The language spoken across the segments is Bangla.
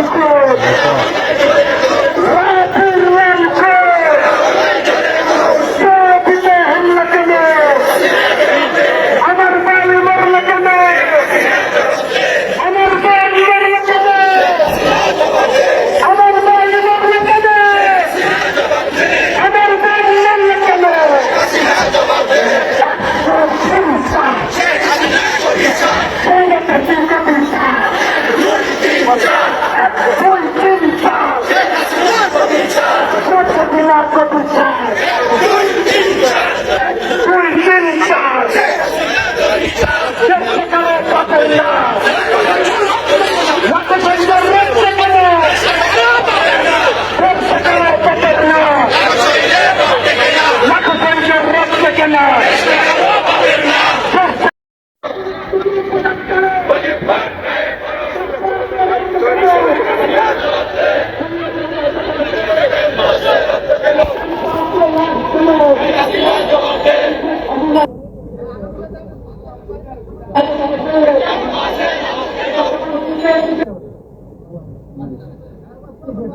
আমার Shut the fuck up!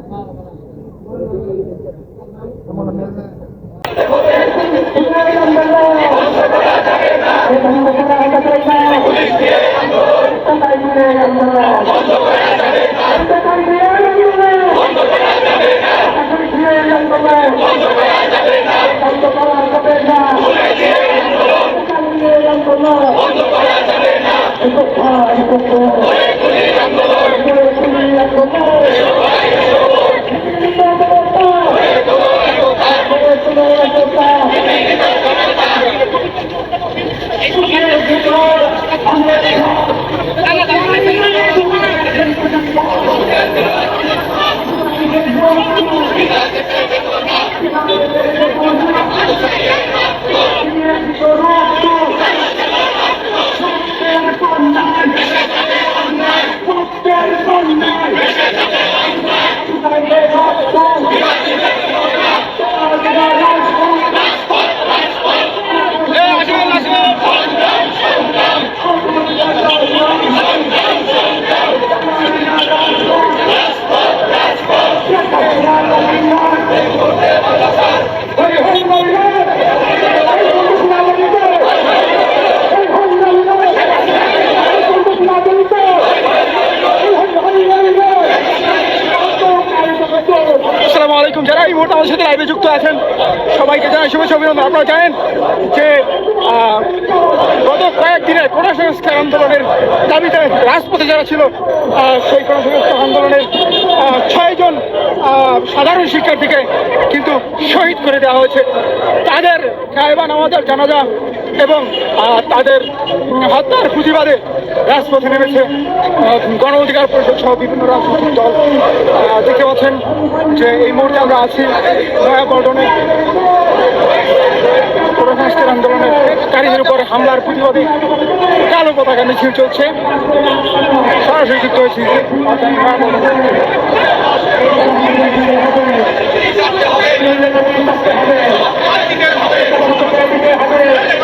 不怕了了 আলাইকুম যারা এই মুহূর্তে আমাদের সাথে লাইভে যুক্ত আছেন, সবাইকে জানাই শুভেচ্ছা, অভিনন্দন। আপনারা জানেন যে গত কয়েকদিনে কোটা সংস্কার আন্দোলনের দাবিতে রাজপথে যারা ছিল সেই কোটা সংস্কার আন্দোলনের ছয়জন সাধারণ শিক্ষার্থীকে কিন্তু শহীদ করে দেওয়া হয়েছে। তাদের গায়বান আমাদের জানাজা এবং তাদের হত্যার খুঁজিবারে রাজপথে নেমেছে গণ অধিকার পরিষদ সহ বিভিন্ন রাজনৈতিক দল। দেখতে পাচ্ছেন যে এই মুহূর্তে আমরা আছি নয়াপল্টনে। সংস্কার আন্দোলনের কারিগের উপর হামলার প্রতিবাদে কালো পতাকা মিছিল চলছে। সরাসরি যুক্ত হয়েছি। হবে।